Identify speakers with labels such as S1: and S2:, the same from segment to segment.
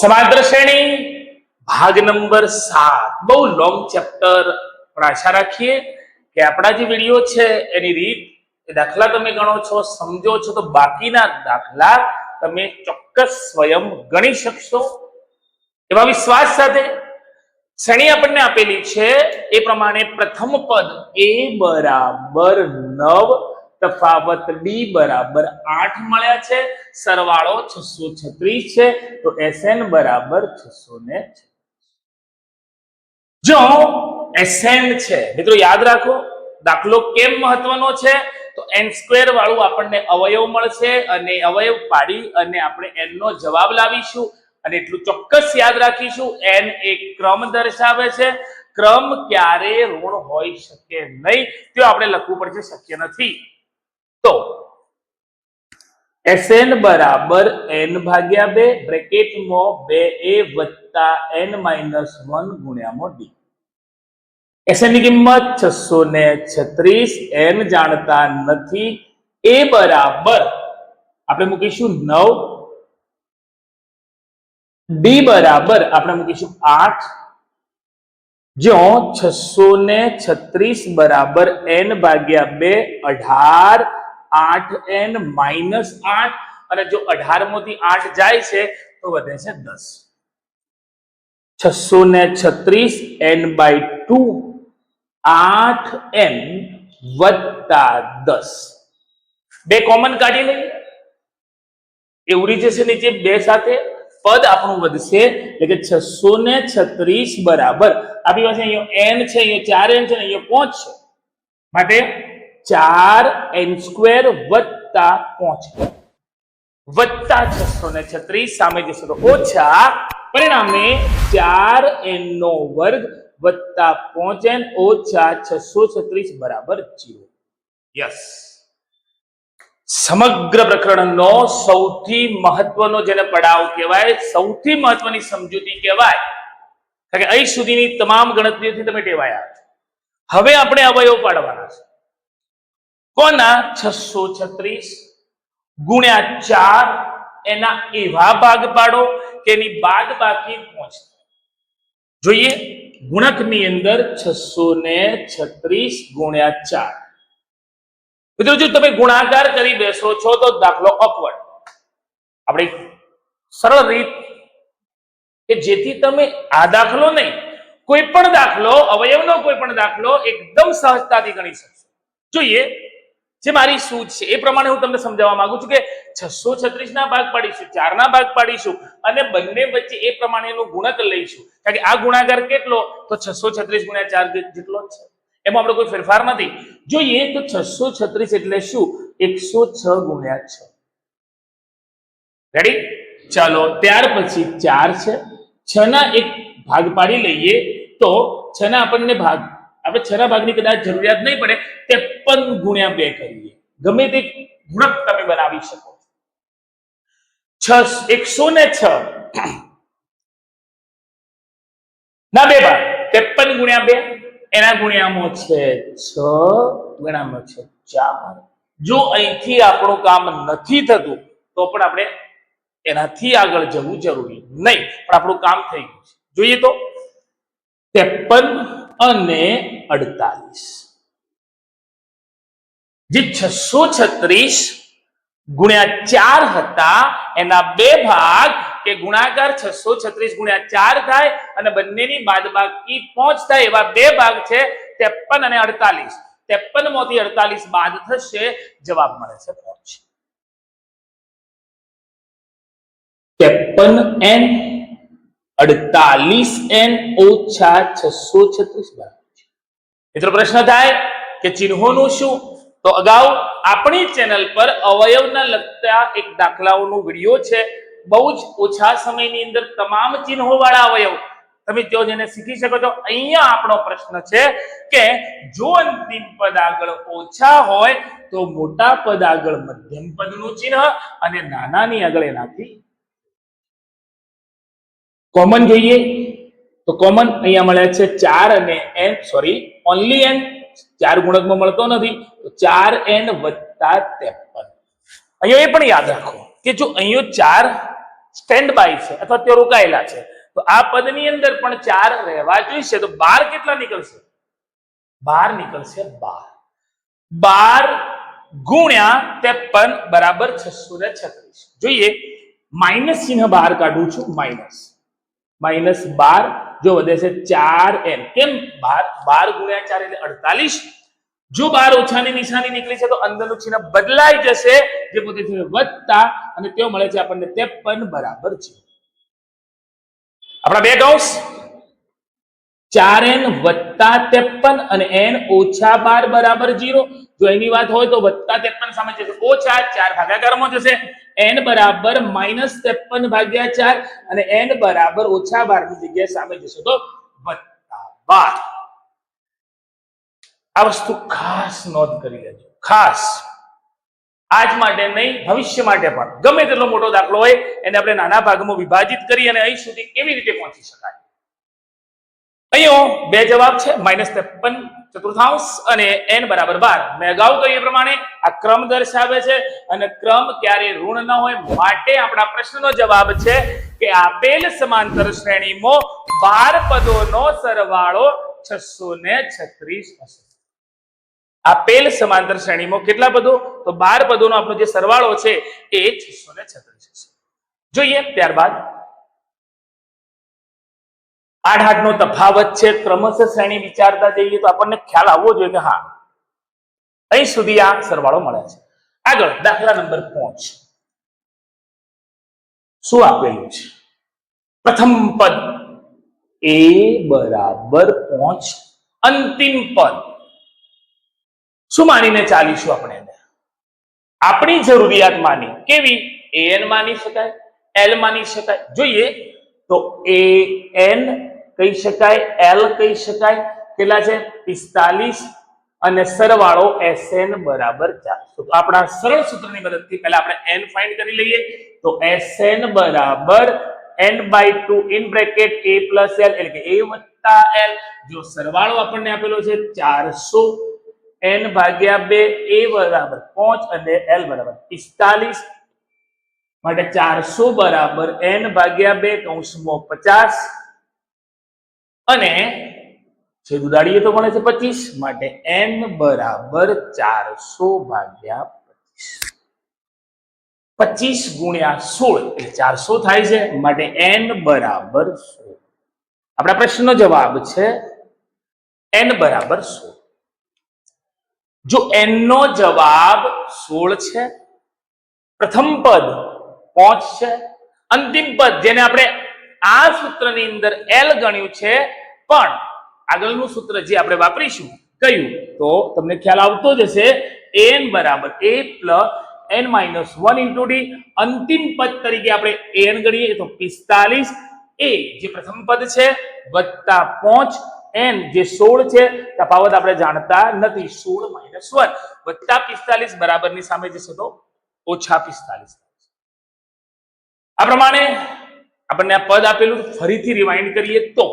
S1: સમાંતર શ્રેણી, ભાગ નંબર સાત. બહુ લોંગ ચેપ્ટર પણ આશા રાખીએ કે આપણા જે વીડિયો છે, એની રીત, એ દાખલા તમે ગણો છો, સમજો છો, તો બાકીના દાખલા તમે ચોક્કસ સ્વયં ગણી શકશો. એવા વિશ્વાસ સાથે શ્રેણી આપણને આપેલી છે, એ પ્રમાણે પ્રથમ પદ એ બરાબર નવ તફાવત ડી બરાબર આઠ મળ્યા છે, સરવાળો છસો છત્રીસ છે, તો એસએન બરાબર છસો ને જો એસએન છે, મિત્રો યાદ રાખો, દાખલો કેમ મહત્વનો છે? તો એન સ્ક્વેર વાળું આપણને અવયવ મળશે અને અવયવ પાડી અને આપણે એન નો જવાબ લાવીશું. અને એટલું ચોક્કસ યાદ રાખીશું, એન એક ક્રમ દર્શાવે છે. ક્રમ ક્યારે ઋણ હોઈ શકે નહીં તે આપણે લખવું પડશે, શક્ય નથી. તો એસએન બરાબર એન ભાગ્યા બે, બ્રેકેટમાં બે એ વત્તા એન માઇનસ વન ગુણ્યામાં ડી. એસએનની કિંમત છસો ને છત્રીસ, એન જાણતા નથી. એ બરાબર આપણે મૂકીશું નવ. ડી બરાબર આપણે મૂકીશું આઠ. જો છસો ને છત્રીસ બરાબર એન ભાગ્યા બે અઢાર. આઠ એન માઇનસ આઠ અને જો અઢારમાંથી આઠ જાય છે, તો વધે છે દસ. છસો ને છત્રીસ એન બાય ટુ, આઠ એન વત્તા દસ. બે કોમન કાઢી લઈએ. એ ઉડી જશે નીચે બે સાથે પદ આપણું વધશે, એટલે કે છસો ને છત્રીસ બરાબર. આપણી પાસે અહીંયા એન છે, અહીંયા ચાર એન છે અહીંયા પાંચ છે. માટે ચાર એન સ્ક્વેર વત્તા પાંચ. વત્તા છસો ને છત્રીસ, સામે જશે તો ઓછા પરિણામે ચાર એન નો વર્ગ વત્તા પાંચ એન ઓછા છસો છત્રીસ બરાબર જીરો. યસ સમગ્ર પ્રકરણનો સૌથી મહત્વનો જેને પડાવ કહેવાય, સૌથી મહત્વની સમજૂતી કહેવાય, કારણ કે અહીં સુધીની તમામ ગણતરીઓથી તમે ટેવાયા હવે આપણે અવયવ પાડવાના છે. કોના? છસો છત્રીસ ગુણ્યા ચાર. એના એવા ભાગ પાડો કે એની બાદ બાકી પહોંચતા જોઈએ, ગુણકની અંદર છસો ને છત્રીસ ગુણ્યા ચાર. મિત્રો, જો તમે ગુણાકાર કરી બેસો છો તો દાખલો અપવર્ડ. આપણે સરળ રીત કે જેથી તમે આ દાખલો નહીં, કોઈ પણ દાખલો, અવયવનો કોઈ પણ દાખલો એકદમ સહજતાથી ગણી શકશો. જોઈએ જે મારી સૂઝ છે, એ પ્રમાણે હું તમને સમજાવવા માંગુ છું કે છસો છત્રીસ ના ભાગ પાડીશું, ચાર ના ભાગ પાડીશું અને બંને વચ્ચે એ પ્રમાણેનું ગુણક લઈશું. કારણ કે આ ગુણાકાર કેટલો? તો છસો છત્રીસ ગુણ્યા ચાર જેટલો છે. એમાં આપણે કોઈ ફેરફાર નથી. જોઈએ તો છસો છત્રીસ એટલે શું? એકસો છ ગુણ્યા છ. રેડી ચાલો, ત્યાર પછી ચાર છે. છ ના એક ભાગ પાડી લઈએ તો છ ના આપણને ભાગ આપણે છ ભાગની કદાચ જરૂરિયાત નહીં પડે, ત્રેપન ગુણ્યા બે કરીએ. ગમે તે ગુણક તમે બનાવી શકો. છ એકસો ને છ. ના, બે ભાગ. ત્રેપન ગુણ્યા બે, એના ગુણ્યામાં છે છ, ગુણ્યામાં છે ચાર. જો અહીંથી આપણું કામ નથી થતું, તો પણ આપણે એનાથી આગળ જવું જરૂરી નહીં. પણ આપણું કામ થઈ ગયું છે. જોઈએ તો, ત્રેપન અને અડતાલીસ. જે છસો છત્રીસ ગુણ્યા ચાર હતા. એના બે ભાગ કે ગુણાકાર છસો છત્રીસ ગુણ્યા ચાર થાય અને બંનેની બાદબાકી પાંચ થાય એવા બે ભાગ છે ત્રેપન અને અડતાલીસ. ત્રેપનમાંથી અડતાલીસ બાદ થશે, જવાબ મળે છે પાંચ. ત્રેપન એન અડતાલીસ એન ઓછા છસો છત્રીસ બરાબર છે મિત્રો પ્રશ્ન થાય કે ચિહ્નોનું શું? તો અગાઉ આપણી ચેનલ પર અવયવના લગતા એક દાખલાઓનો વીડિયો છે. બહુ જ ઓછા સમયની અંદર તમામ ચિહ્નો વાળા અવયવ. તમે જો જેને શીખી શકો છો. અહીંયા આપણો પ્રશ્ન છે કે જો અંતિમ પદ આગળ ઓછા હોય તો મોટા પદ આગળ મધ્યમ પદનું ચિહ્ન અને નાનાની આગળ એનાથી કોમન જોઈએ. તો કોમન અહીંયા મળે છે ચાર અને એન સોરી ઓનલી એન ચાર ગુણકમાં મળતો નથી. તો ચાર એન વત્તા ત્રેપન. અહીંયા એ પણ યાદ રાખો કે જો અહીંયા ચાર સ્ટેન્ડ બાય છે અથવા તે રોકાયેલા છે, તો આ પદની અંદર પણ ચાર રહેવા જોઈશે. તો બાર કેટલા નીકળશે? બાર નીકળશે બાર. બાર ગુણ્યા ત્રેપન બરાબર છસો ને છત્રીસ. જોઈએ, માઇનસ ચિહ્ન બહાર કાઢું છું, માઇનસ. માઇનસ બાર જો વધે છે ચાર એન. કેમ? બાર બાર ગુણ્યા ચાર એટલે અડતાલીસ. જો બાર ઓછાની નિશાની નીકળી છે તો અંદરનું ચિહ્ન બદલાઈ જશે, જે પોતે છે વત્તા અને તેઓ મળે છે આપણને ત્રેપન બરાબર છે. આપણા બે કૌંસ. ચાર એન વત્તા ત્રેપન અને એન ઓછા બાર બરાબર જીરો. જો એની વાત હોય તો વત્તા ત્રેપન સામે જશે. ઓછા ચાર ભાગાકારમાં જશે. એન બરાબર માઇનસ ત્રેપન ભાગ્યા ચાર અને એન બરાબર ઓછા બારની જગ્યાએ સામે જશે તો વત્તા બાર. આ વસ્તુ ખાસ નોંધ કરી લેજો. ખાસ. આજ માટે નહીં, ભવિષ્ય માટે પણ. ગમે તેટલો મોટો દાખલો હોય, એને આપણે નાના ભાગમાં વિભાજિત કરી અને અહીં સુધી કેવી રીતે પહોંચી શકાય. અહીંયા બે જવાબ છે માઇનસ ત્રેપન ચતુર્થાંશ અને એન બરાબર બાર. મેં અગાઉ કહ્યું પ્રમાણે આ ક્રમ દર્શાવે છે અને ક્રમ ક્યારે ઋણ ન હોય માટે આપણા પ્રશ્નનો જવાબ છે કે આપેલ સમાંતર શ્રેણીમાં બાર પદોનો સરવાળો છસો ને છત્રીસ હશે. આપેલ સમાંતર શ્રેણીમાં કેટલા પદો? તો બાર પદોનો આપણો જે સરવાળો છે એ છસો ને છત્રીસ હશે. જોઈએ ત્યારબાદ આઠ આઠ નો તફાવત છે. ક્રમશ શ્રેણી વિચારતા જઈએ તો આપણને ખ્યાલ આવવો જોઈએ કે હા, અહીં સુધી આ સરવાળો મળે છે. આગળ, દાખલા નંબર પાંચ. શું આપેલું છે? પ્રથમ પદ એ બરાબર પાંચ. અંતિમ પદ. શું માનીને ચાલીશું આપણે આપણી જરૂરિયાત માની. કેવી? એ એન માની શકાય, એલ માની શકાય. જોઈએ તો એ એન કહી શકાય એલ કહી શકાય, કેટલા છે? પિસ્તાલીસ અને સરવાળો એસ એન બરાબર ચારસો તો આપણા સરળ સૂત્રની મદદથી પહેલા આપણે એન ફાઇન્ડ કરી લઈએ. તો એસ એન બરાબર n by two in bracket a plus l એટલે કે એ વત્તા એલ જો સરવાળો આપણને આપેલો છે ચારસો એન ભાગ્યા બે એ બરાબર પાંચ અને એલ બરાબર પિસ્તાલીસ. માટે ચારસો બરાબર એન ભાગ્યા બે કૌંસમાં પચાસ. અને છેદ ઉડાડીએ તો મળે છે પચીસ. માટે એન બરાબર ચારસો ભાગ્યા પચીસ. પચીસ ગુણ્યા સોળ, એટલે ચારસો થાય છે. માટે એન બરાબર સોળ. આપણા પ્રશ્નનો જવાબ છે એન બરાબર સોળ. જો એન નો જવાબ સોળ છે, પ્રથમ પદ પાંચ છે, અંતિમ પદ જેને આપણે આ સૂત્રની અંદર એલ ગણ્યું છે પણ આગળનું સૂત્ર જે આપણે વાપરીશું કયું? તો તમને ખ્યાલ આવતો જ હશે એન બરાબર a plus n minus one into d અંતિમ પદ તરીકે આપણે એન ગણીએ તો પિસ્તાલીસ એ જે પ્રથમ પદ છે, વત્તા પાંચ એન જે સોળ છે, તફાવત આપણે જાણતા નથી. સોળ માઇનસ વન વત્તા પિસ્તાલીસ બરાબરની સામે જશે તો ઓછા પિસ્તાલીસ. આ પ્રમાણે આપણને આ પદ આપેલું ફરીથી રિવાઇન્ડ કરીએ તો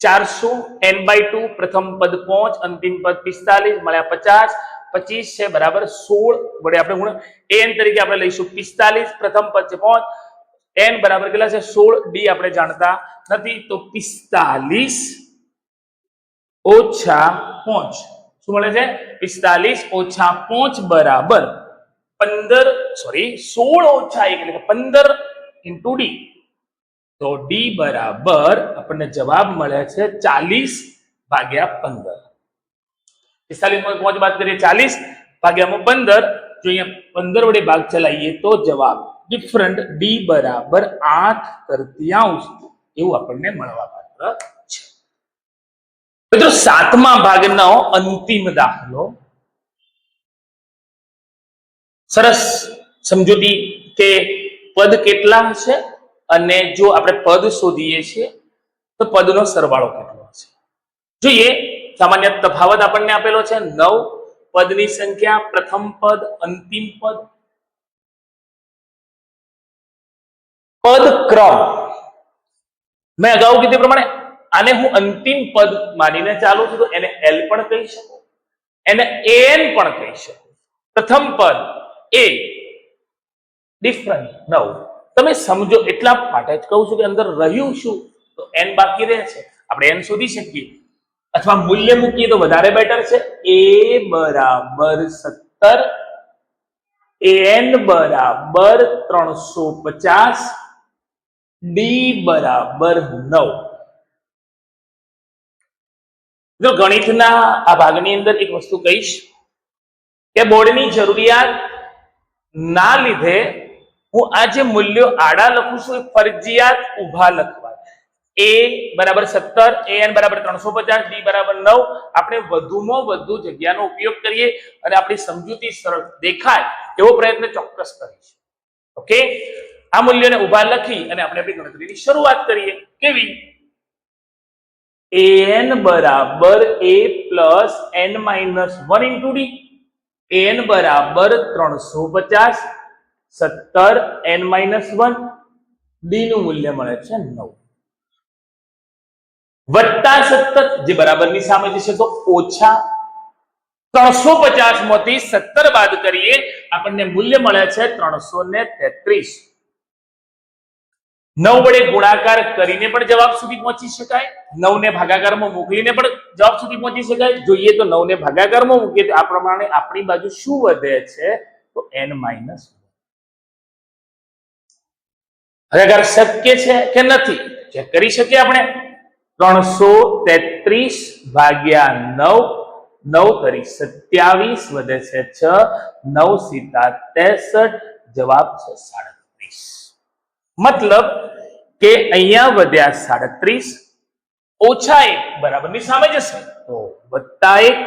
S1: ચારસો એન બાય ટુ પ્રથમ પદ પાંચ, અંતિમ પદ પિસ્તાલીસ, મળ્યા પચાસ, પચીસ છે, બરાબર સોળ, વડે આપણે ગુણ એન તરીકે આપણે લઈશું પિસ્તાલીસ, પ્રથમ પદ છે પાંચ એન બરાબર કેટલા છે? સોળ ડી આપણે જાણતા નથી, તો પિસ્તાલીસ ઓછા પાંચ, શું મળે છે? પિસ્તાલીસ ઓછા પાંચ બરાબર પંદર સોરી સોળ ઓછા એક, એટલે કે પંદર ઇન્ટુ ડી તો ડી બરાબર આપણને જવાબ મળે છે ચાલીસ ભાગ્યા પંદર. પિસ્તાલીસ પાંચ બાદ કરીએ? ચાલીસ ભાગ્યામાં પંદર. જો અહીંયા પંદર વડે ભાગ ચલાવીએ તો જવાબ ડિફરન્ટ ડી બરાબર આઠ તૃતીયાંશ. એવું આપણને મળવા પાત્ર છે. મિત્રો, સાતમા ભાગનો અંતિમ દાખલો. સરસ. સમજૂતી કે પદ કેટલા હશે? અને જો આપણે પદ શોધીએ છીએ, તો પદનો સરવાળો કેટલો હશે? જોઈએ, સામાન્ય તફાવત આપણને આપેલો છે, નવ પદની સંખ્યા, પ્રથમ પદ, અંતિમ પદ. પદ ક્રમ મેં અગાઉ કીધું પ્રમાણે, આને હું અંતિમ પદ માનીને ચાલુ છું, તો એને એલ પણ કહી શકું. એને એન પણ કહી શકું. પ્રથમ પદ એ ડિફરન્ટ નવ. તમે સમજો એટલા માટે જ કહું છું કે અંદર રહ્યું શું? તો એન બાકી રહે છે. આપણે એન શોધી શકીએ. અથવા મૂલ્ય મૂકીએ તો વધારે બેટર છે. એ બરાબર સત્તર એન બરાબર ત્રણસો પચાસ ડી બરાબર નવ. જો ગણિતના આ ભાગની અંદર એક વસ્તુ કહીશ કે બોર્ડની જરૂરિયાત ના લીધે હું આ જે મૂલ્યો આડા લખું છું, એ ફરજિયાત ઊભા લખવા એ બરાબર સત્તર એન બરાબર ત્રણસો પચાસ ડી બરાબર નવ. આપણે વધુમાં વધુ જગ્યાનો ઉપયોગ કરીએ અને આપણી સમજૂતી સરળ દેખાય એવો પ્રયત્ન ચોક્કસ કરીશું. ઓકે આ મૂલ્યોને ઊભા લખી અને આપણે આપણી ગણતરીની શરૂઆત કરીએ. કેવી? એન બરાબર a plus n minus one into d n બરાબર ત્રણસો પચાસ. સત્તર એન માઇનસ વન ડી નું મૂલ્ય મળે છે નવ. વત્તા સત્તર, જે બરાબરની સામે જશે તો ઓછા ત્રણસો પચાસમાંથી સત્તર બાદ કરીએ, આપણને મૂલ્ય મળે છે ત્રણસો ને તેત્રીસ. નવ વડે ગુણાકાર કરીને પણ જવાબ સુધી પહોંચી શકાય. નવ ને ભાગાકારમાં મોકલીને પણ જવાબ સુધી પહોંચી શકાય. જોઈએ તો નવ ને ભાગાકારમાં મૂકીએ તો આ પ્રમાણે આપણી બાજુ શું વધે છે? તો એન માઇનસ ભાગાકાર શક્ય છે કે નથી ચેક કરી શકીએ આપણે. ત્રણસો તેત્રીસ ભાગ્યા નવ નવ તરી સત્યાવીસ વધે છે છ, નવ સીતા તેસઠ જવાબ છે સાડત્રીસ. મતલબ કે અહીંયા વધ્યા સાડત્રીસ, ઓછા એક બરાબરની સામે જશે. તો વત્તા એક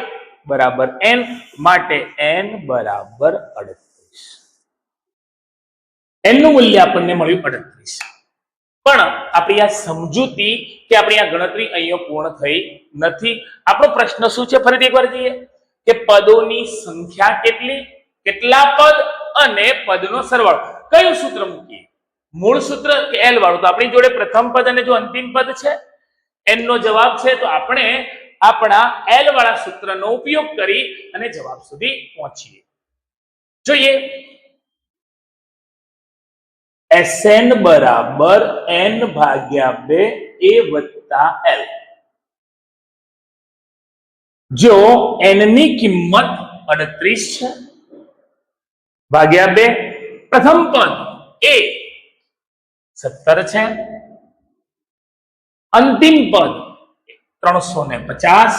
S1: બરાબર એન, માટે એન બરાબર અડત્રીસ. એન મૂલ્ય આપણને મળ્યું અડત્રીસ. પણ આપણી આ સમજૂતી કે આપણી આ ગણતરી અહીંયા પૂર્ણ થઈ નથી. આપણો પ્રશ્ન શું છે? ફરીથી એકવાર જઈએ. કે પદોની સંખ્યા કેટલી? કેટલા પદ અને પદનો સરવાળો? કયું સૂત્ર મૂકીએ? મૂળ સૂત્ર કે એલ વાળું? તો આપણી જોડે પ્રથમ પદ અને જો અંતિમ પદ છે એમનો જવાબ છે, તો આપણે આપણા એલ વાળા સૂત્રનો ઉપયોગ કરી અને જવાબ સુધી પહોંચીએ. જોઈએ. Sn બરાબર n ભાગ્યા બે a વત્તા l જો n ની કિંમત અડત્રીસ છે ભાગ્યા બે પ્રથમ પદ એ સત્તર છે અંતિમ પદ ત્રણસો ને પચાસ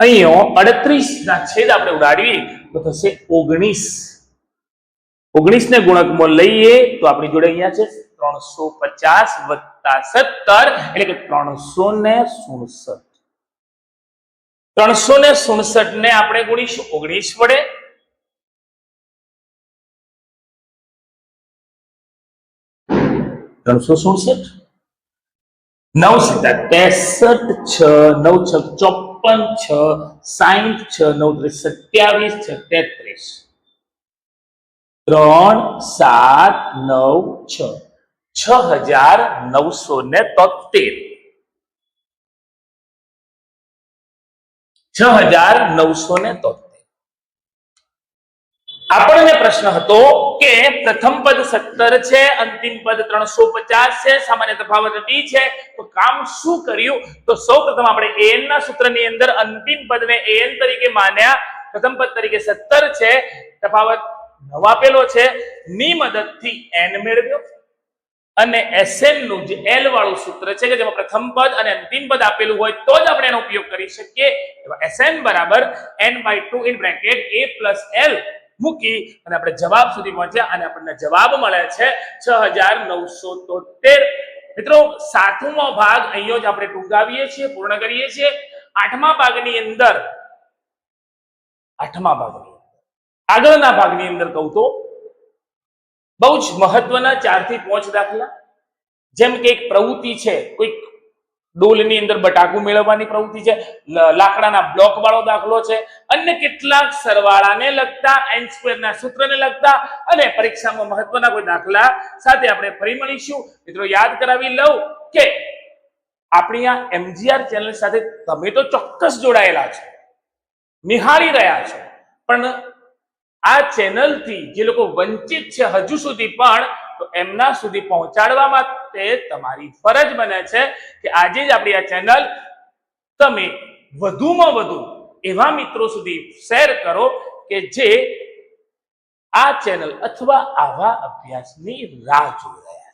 S1: અહીંયા અડત્રીસ ના છેદ આપણે ઉડાડીએ તો થશે ઓગણીસ ઓગણીસ ને ગુણકમાં લઈએ તો આપણી જોડે અહીંયા છે ત્રણસો પચાસ વત્તા સત્તર, એટલે કે ત્રણસો ને સુડસઠ ત્રણસો ને સુડસઠ ને આપણે ગુણીશું, ઓગણીસ વડે. ત્રણસો સુડસઠ નવ સીતા તેસઠ છ, નવ છ ચોપન છ સાહીઠ છ, નવ ત્રીસ સત્યાવીસ છ, તેત્રીસ. ત્રણ સાત નવ છ. છ હજાર નવસો ને તોતેર. છ હજાર નવસો ને તોતેર. આપણને પ્રશ્ન હતો કે પ્રથમ પદ સત્તર છે, અંતિમ પદ ત્રણસો પચાસ છે, સામાન્ય તફાવત ડી છે. તો કામ શું કર્યું? તો સૌ પ્રથમ આપણે એન ના સૂત્રની અંદર અંતિમ પદને એન તરીકે માન્યા. પ્રથમ પદ તરીકે સત્તર છે. તફાવત નવ આપેલો છે, ની મદદથી એન મેળવ્યો. અને એસએનનું જે એલ વાળું સૂત્ર છે કે જેમાં પ્રથમ પદ અને અંતિમ પદ આપેલું હોય, તો જ આપણે એનો ઉપયોગ કરી શકીએ. એસએન બરાબર n by two in bracket a plus l મૂકી અને આપણે જવાબ સુધી પહોંચ્યા અને આપણને જવાબ મળે છે છ હજાર નવસો તોતેર. મિત્રો, સાતમો ભાગ અહીંયા જ આપણે ટૂંકાવીએ છીએ, પૂર્ણ કરીએ છીએ. આઠમા ભાગની અંદર, આઠમા ભાગની આગળના ભાગની અંદર કહું તો, બહુ જ મહત્વના ચારથી પાંચ દાખલા, જેમ કે એક પ્રવૃત્તિ છે, કોઈક ડોલની અંદર બટાકું મેળવવાની પ્રવૃત્તિ છે લાકડાના બ્લોક વાળો દાખલો છે, અન્ય કેટલાક સરવાળાને લગતા એન સૂત્રને લગતા, અને પરીક્ષામાં મહત્વના કોઈ દાખલા સાથે આપણે ફરી મળીશું. મિત્રો, યાદ કરાવી લઉં કે આપણી આ એમજીઆર ચેનલ સાથે તમે તો ચોક્કસ જોડાયેલા છો, નિહાળી રહ્યા છો, પણ આ ચેનલથી જે લોકો વંચિત છે હજુ સુધી પણ, તો એમના સુધી પહોંચાડવા માટે તમારી ફરજ બને છે કે આજે જ આપણી આ ચેનલ તમે વધુમાં વધુ એવા મિત્રો સુધી શેર કરો કે જે આ ચેનલ અથવા આવા અભ્યાસની રાહ જોઈ રહ્યા